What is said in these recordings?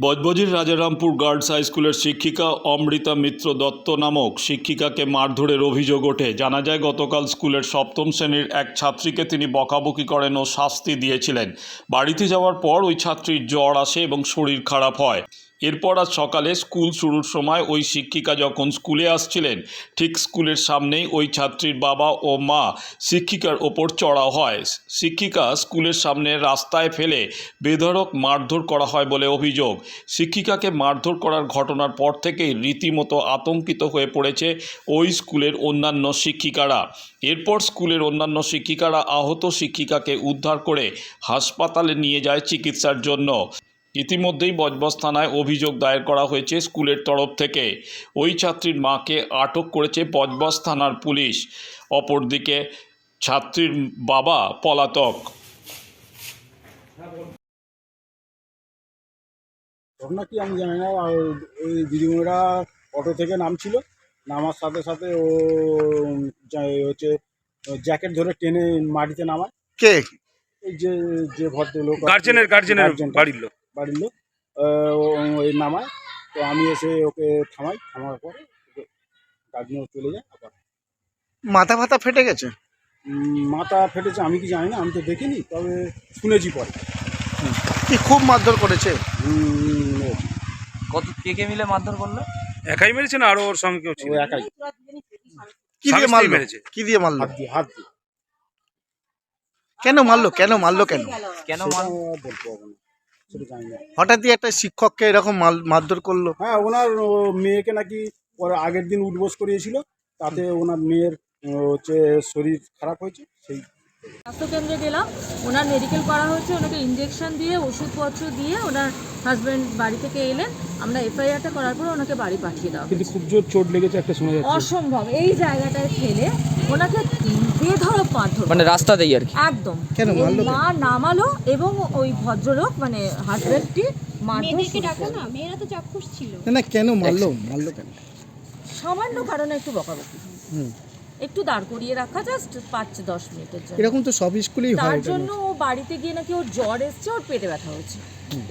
বজবজির Rajarampur girls high স্কুলের শিক্ষিকা অমৃতা মিত্র দত্ত নামক শিক্ষিকাকে মারধরের অভিযোগ ওঠে। জানা যায়, গতকাল স্কুলের সপ্তম শ্রেণির এক ছাত্রীকে তিনি বকাবকি করেন ও শাস্তি দিয়েছিলেন। বাড়িতে যাওয়ার পর ওই ছাত্রীর জ্বর আসে এবং শরীর খারাপ হয়। এরপর আজ সকালে স্কুল শুরুর সময় ওই শিক্ষিকা যখন স্কুলে আসছিলেন, ঠিক স্কুলের সামনেই ওই ছাত্রীর বাবা ও মা শিক্ষিকার ওপর চড়াও হয়। শিক্ষিকা স্কুলের সামনে রাস্তায় ফেলে বেধড়ক মারধর করা হয় বলে অভিযোগ। শিক্ষিকাকে মারধর করার ঘটনার পর থেকেই রীতিমতো আতঙ্কিত হয়ে পড়েছে ওই স্কুলের অন্যান্য শিক্ষিকারা। এরপর স্কুলের অন্যান্য শিক্ষিকারা আহত শিক্ষিকাকে উদ্ধার করে হাসপাতালে নিয়ে যায় চিকিৎসার জন্য। ইতিমধ্যেই বজবজ থানায় অভিযোগ দায়ের করা হয়েছে স্কুলের তরফ থেকে। ওই ছাত্রীর মাকে আটক করেছে বজবজ থানার পুলিশ। অপরদিকে ছাত্রীর বাবা পলাতক। ঘটনা কি আমি জানি না। আর ওই দিদিমণিরা অটো থেকে নামছিল। নামার সাথে সাথে ও হচ্ছে জ্যাকেট ধরে টেনে মাটিতে নামায়। কে? এই যে যে ভদ্রলোক গার্জেনের গার্জেনের বাড়ির লোক। বাড়ির লোক ও ওই নামায় তো আমি এসে ওকে থামাই থামার পরে গার্জেন চলে যায় আবার। মাথা ফাতা ফেটে গেছে? মাথা ফেটেছে আমি কি জানি না আমি তো দেখিনি তবে শুনেছি পরে। কি খুব মারধর করেছে? কত কে কে মিলে মারধর করল? একাই মেরেছে না আরও ওর সঙ্গে কেউ ছিল? ও একাই। কি দিয়ে মারলো? মেরেছে। কি দিয়ে মারলো? হাত দিয়ে হাত দিয়ে। কেন মারলো? কেন মারলো কেন? কেন সেটা মার বলতে সেটা জানি না হঠাৎই একটা শিক্ষককে এরকম মাল- মারধর করল? হ্যাঁ ওনার ও, মেয়েকে নাকি পরে আগের দিন উঠবোস করিয়েছিল তাতে ওনার মেয়ের ও, হচ্ছে শরীর খারাপ হয়েছে সেই স্বাস্থ্যকেন্দ্রে গেলাম ওনার মেডিকেল করা হয়েছে ওনাকে ইঞ্জেকশন দিয়ে ওষুধপত্র দিয়ে ওনার হাজব্যান্ড বাড়ি থেকে এলেন। আমরা এফআইআরটা করার পর ওনাকে বাড়ি পাঠিয়ে দেওয়া কিন্তু খুব জোর চোট লেগেছে একটা শোনা যাচ্ছে। অসম্ভব এই জায়গাটায় ফেলে ওনাকে বেধড়ক মারধর মানে রাস্তাতেই আর কি। একদম। কেন মারলো মা নামালো এবং ওই ভদ্রলোক মানে হাজব্যান্ডটি মারধর মেয়েদেরকে ডাকো না মেয়েরা তো চাক্ষুষ ছিল। না না কেন মারলো? মারলো কেন? সামান্য কারণে একটু বকাবকি। হুম। একটু দাঁড় করিয়ে রাখা জাস্ট পাঁচ দশ মিনিটের জন্য। এরকম তো সব স্কুলেই হয় তার জন্য ও বাড়িতে গিয়ে নাকি ওর জ্বর এসছে ওর পেটে ব্যথা হচ্ছে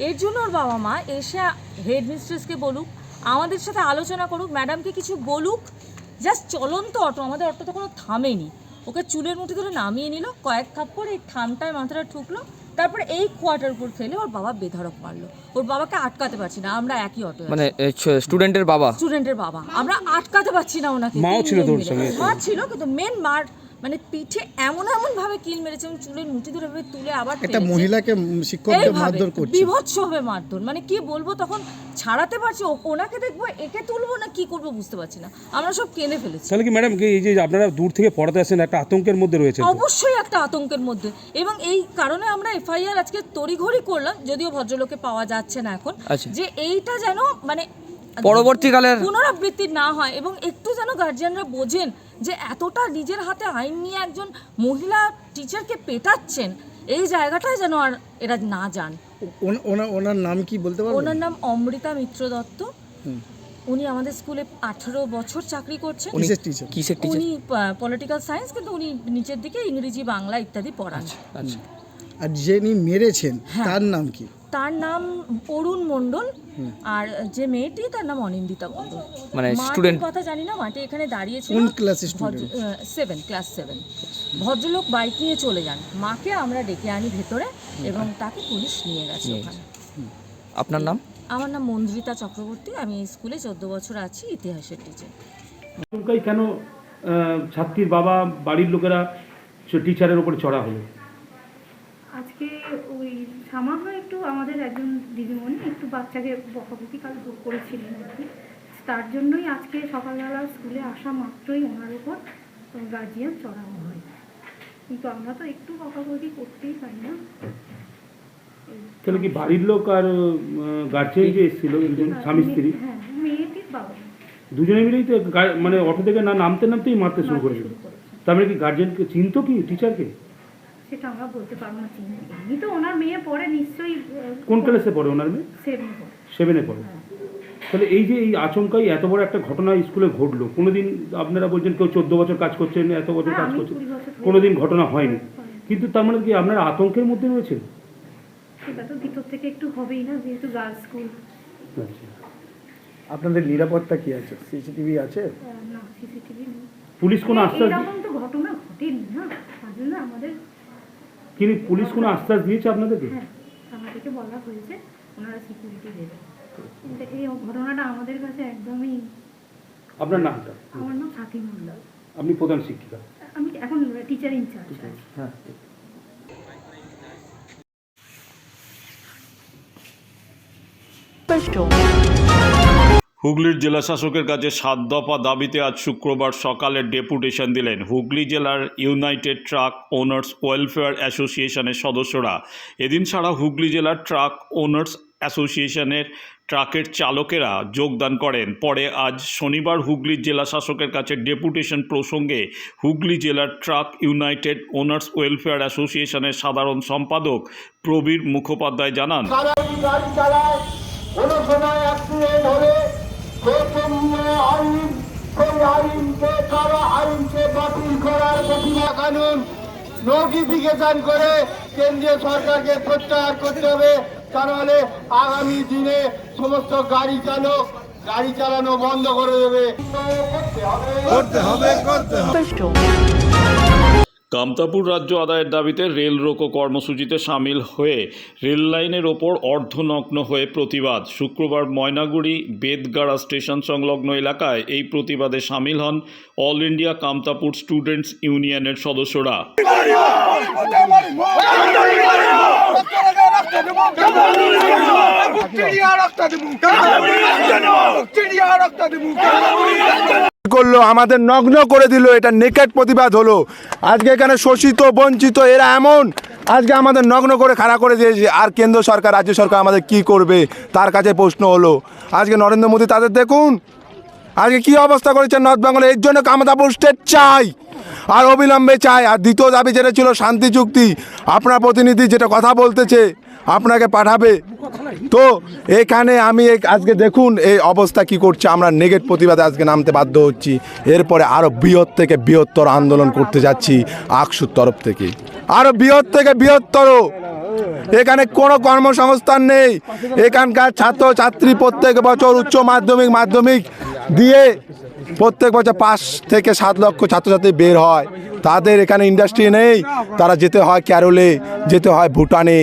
এর জন্য ওর বাবা মা এসে হেড মিস্ট্রেসকে বলুক আমাদের সাথে আলোচনা করুক ম্যাডামকে কিছু বলুক জাস্ট চলন্ত অটো। আমাদের অটো তো কোনো থামেনি। ওকে চুলের মুঠি ধরে নামিয়ে নিল কয়েক থাপ্পড় এই থামটায় মাথাটা ঠুকলো তারপরে এই কোয়ার্টার উপর ফেলে ওর বাবা বেধড়ক মারলো। ওর বাবাকে আটকাতে পারছি না আমরা একই অটো মানে স্টুডেন্টের বাবা? স্টুডেন্টের বাবা। আমরা আটকাতে পারছি না ওনাকে। মাও ছিল তোর সঙ্গে? মা ছিল কিন্তু মেন মার মানে পিঠে এমন এমন ভাবে কিল মেরেছে এবং চুলের মুঠি ধরে এভাবে তুলে আবার একটা মহিলাকে শিক্ষককে মারধর করছে। বিভৎসভাবে মারধর। মানে কি বলব তখন ছাড়াতে পারছি ওনাকে দেখব একে তুলবো না কি করব বুঝতে পারছি না। আমরা সব কেঁদে ফেলেছি। তাহলে কি ম্যাডাম এই যে আপনারা দূর থেকে পড়াতে আসেন একটা আতঙ্কের মধ্যে রয়েছে অবশ্যই একটা আতঙ্কের মধ্যে। এবং এই কারণে আমরা এফআইআর আজকে তড়িঘড়ি করলাম যদিও ভদ্রলোকে পাওয়া যাচ্ছে না এখন আচ্ছা। যে এইটা যেন মানে পরবর্তীকালের পুনরাবৃত্তি না হয় এবং একটু যেন গার্জিয়ানরা বোঝেন যে এতটা নিজের হাতে আইন নিয়ে একজন মহিলা টিচারকে পেটাচ্ছেন এই জায়গাটায় যেন আর এরা না যান। ওনা- ওনা- ওনার নাম কি বলতে পারবেন? ওনার নাম অমৃতা মিত্র দত্ত। উনি আমাদের স্কুলে আঠেরো বছর চাকরি করছেন। কিসের টিচার কিসের টিচার উনি পলিটিক্যাল সায়েন্স কিন্তু উনি নিচের দিকে ইংরেজি বাংলা ইত্যাদি পড়ান। আচ্ছা আর যিনি মেরেছেন হ্যাঁ। তার নাম কি? তার নাম অরুণ মণ্ডল আর যে মেয়েটি তার নাম অনিন্দিতা মণ্ডল। মানে student- কথা জানি না মাটি এখানে দাঁড়িয়েছিল। কোন ক্লাসের student? সেভেন ক্লাস সেভেন ভদ্রলোক বাইক নিয়ে চলে যান। মাকে আমরা ডেকে আনি ভেতরে এবং তাকে পুলিশ নিয়ে গেছে ওখানে। আপনার নাম? আমার নাম মন্দ্রিতা চক্রবর্তী। আমি স্কুলে চোদ্দ বছর আছি ইতিহাসের টিচার কেন ছাত্রীর বাবা বাড়ির লোকেরা টিচারের উপর চড়া হলো? আজকে সামান্য একটু আমাদের একজন দিদিমণি একটু বাচ্চাকে বকাবকি কাল করেছিলেন আর কি। তার জন্যই আজকে সকালবেলা স্কুলে আসা মাত্রই ওনার উপর গার্জিয়ান চড়ানো হয়। কিন্তু আমরা তো একটু বকাবকি করতেই পারি না। তাহলে কি বাড়ির লোক আর গার্জেন যে এসেছিল দুজন স্বামী স্ত্রী? হ্যাঁ মেয়েটির বাবা। দুজনে মিলেই তো মানে অটো থেকে না নামতে নামতেই মারতে শুরু করেছিল। তার মানে কি গার্জেনকে চিনতো কি টিচারকে? সেটা আমরা বলতে পারব না চিনি এমনি তো ওনার মেয়ে পড়ে নিশ্চয়ই কোন ক্লাসে পড়ে ওনার মেয়ে? সেভেন পড়ে। সেভেনে পড়ে। তাহলে এই যে এই আচমকাই এত বড় একটা ঘটনা স্কুলে ঘটলো কোনোদিন আপনারা বলছেন কেউ চোদ্দ বছর কাজ করছেন এত বছর হ্যাঁ, কাজ করছেন কোনোদিন ঘটনা হয়নি। কিন্তু তার মানে কি আপনারা আতঙ্কের মধ্যে রয়েছেন? সেটা তো ভিতর থেকে একটু হবেই না যেহেতু গার্লস স্কুল। আচ্ছা। আপনাদের নিরাপত্তা কি আছে? সিসিটিভি আছে? না সিসিটিভি নেই। পুলিশ কোনো আশ্বাস এরকম তো ঘটনা ঘটেনি না তার জন্য আমাদের কিন্তু পুলিশ কোনো আশ্বাস দিয়েছে আপনাদেরকে? হ্যাঁ আমাদেরকে বলা হয়েছে ওনারা সিকিউরিটি দেবে। কিন্তু এই ঘটনাটা আমাদের কাছে একদমই আপনার নামটা? আমার নাম সাথী মন্ডল আপনি প্রধান শিক্ষিকা? আমি এখন টিচার ইনচার্জ হ্যাঁ Special. হুগলির জেলা শাসকের কাছে সাত দফা দাবিতে আজ শুক্রবার সকালে ডেপুটেশন দিলেন হুগলি জেলার ইউনাইটেড ট্রাক ওনার্স ওয়েলফেয়ার অ্যাসোসিয়েশনের সদস্যরা। এদিন সারা হুগলি জেলার ট্রাক ওনার্স অ্যাসোসিয়েশনের ট্রাকের চালকেরা যোগদান করেন। পরে আজ শনিবার হুগলির জেলা শাসকের কাছে ডেপুটেশন প্রসঙ্গে হুগলি জেলার ট্রাক ইউনাইটেড ওনার্স ওয়েলফেয়ার অ্যাসোসিয়েশনের সাধারণ সম্পাদক প্রবীর মুখোপাধ্যায় জানান আইন সেই আইনকে কারও আইনকে বাতিল করার প্রতিমা কানুন নোটিফিকেশন করে কেন্দ্রীয় সরকারকে প্রত্যাহার করতে হবে তা নাহলে আগামী দিনে সমস্ত গাড়ি চালক গাড়ি চালানো বন্ধ করে দেবে করতে হবে Special. কামতাপুর রাজ্য আদায়ের দাবিতে রেল রোকো কর্মসূচিতে সামিল হয়ে রেল লাইনের ওপর অর্ধনগ্ন হয়ে প্রতিবাদ। শুক্রবার ময়নাগুড়ি বেদগাড়া স্টেশন সংলগ্ন এলাকায় এই প্রতিবাদে সামিল হন অল ইন্ডিয়া কামতাপুর স্টুডেন্টস ইউনিয়নের সদস্যরা। করল, আমাদের নগ্ন করে দিল, এটা নেকেট প্রতিবাদ হলো। আজকে এখানে শোষিত, বঞ্চিত, এরা এমন। আজকে আমাদের নগ্ন করে খাড়া করে দিয়েছে। আর কেন্দ্র সরকার, রাজ্য সরকার আমাদের কি করবে? তার কাছে প্রশ্ন হলো। আজকে নরেন্দ্র মোদী তাদের দেখুন। আজকে কি অবস্থা করেছে নর্থ বেঙ্গলে? এর জন্য কামতাপুর স্টেট চাই। আর অবিলম্বে চাই। আর দ্বিতীয় দাবি যেটা ছিল, শান্তি চুক্তি। আপনার প্রতিনিধি যেটা কথা বলতেছে আপনাকে পাঠাবে। তো এখানে আমি আজকে দেখুন এই অবস্থা কি করছে। আমরা নেগেট প্রতিবাদে আজকে নামতে বাধ্য হচ্ছি। এরপরে আরও বৃহৎ থেকে বৃহত্তর আন্দোলন করতে যাচ্ছি আকসুর তরফ থেকে। আরও বৃহৎ থেকে বৃহত্তর। এখানে কোনো কর্মসংস্থান নেই। এখানকার ছাত্র ছাত্রী প্রত্যেক বছর উচ্চ মাধ্যমিক মাধ্যমিক দিয়ে প্রত্যেক বছর পাঁচ থেকে সাত লক্ষ ছাত্রছাত্রী বের হয়। তাদের এখানে ইন্ডাস্ট্রি নেই। তারা যেতে হয় কেরলে যেতে হয় ভুটানে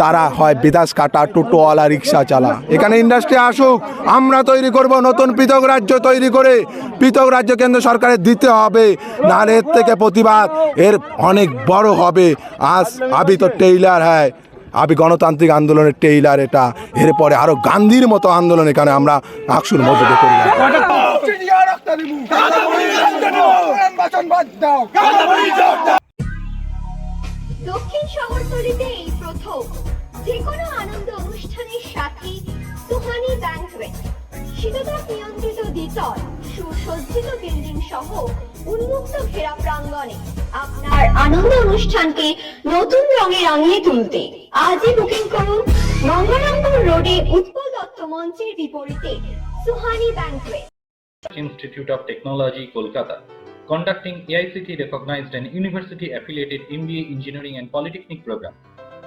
তারা হয় বিদাস কাটা, টোটোওয়ালা, রিক্সা চালা। এখানে ইন্ডাস্ট্রি আসুক, আমরা তৈরি করব নতুন পৃথক রাজ্য তৈরি করে। পৃথক রাজ্য কেন্দ্র সরকারের দিতে হবে, নাহলে এর থেকে প্রতিবাদ এর অনেক বড় হবে। আজ আবি তো টেইলার হ্যায় আবি গণতান্ত্রিক আন্দোলনের টেইলার এটা। এরপরে আরও গান্ধীর মতো আন্দোলন এখানে আমরা আকসুর মধ্যে করি। দক্ষিণ শহরতলিতে এই প্রথম। যে কোনো আনন্দ অনুষ্ঠানের সাথে সুহানি ব্যাংকুয়েট শীততাপ নিয়ন্ত্রিত দ্বিতল সুসজ্জিত বিল্ডিং সহ উন্মুক্ত ঘেরা প্রাঙ্গণে আপনার আনন্দ অনুষ্ঠানকে নতুন রঙে রাঙিয়ে তুলতে আজই বুকিং করুন গঙ্গারামপুর রোডে উৎপল দত্ত মঞ্চের বিপরীতে Suhani banquet Institute of Technology, Kolkata, conducting AICT recognized and university affiliated MBA Engineering and Polytechnic program.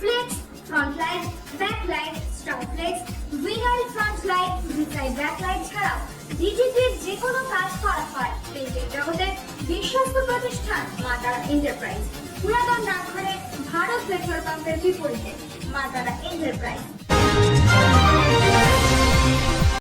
flex front light back light star flex vinyl front light ভিসাইড ব্যাক লাইট ছাড়াও ডিজিটের যে কোনো কাজ করা হয় প্রিন্টিং জগতে বিশ্বস্ত প্রতিষ্ঠান মাতারা এন্টারপ্রাইজ পুরাতন ডাকঘরে ভারত পেট্রোল পাম্পের বিপরীতে মাতারা এন্টারপ্রাইজ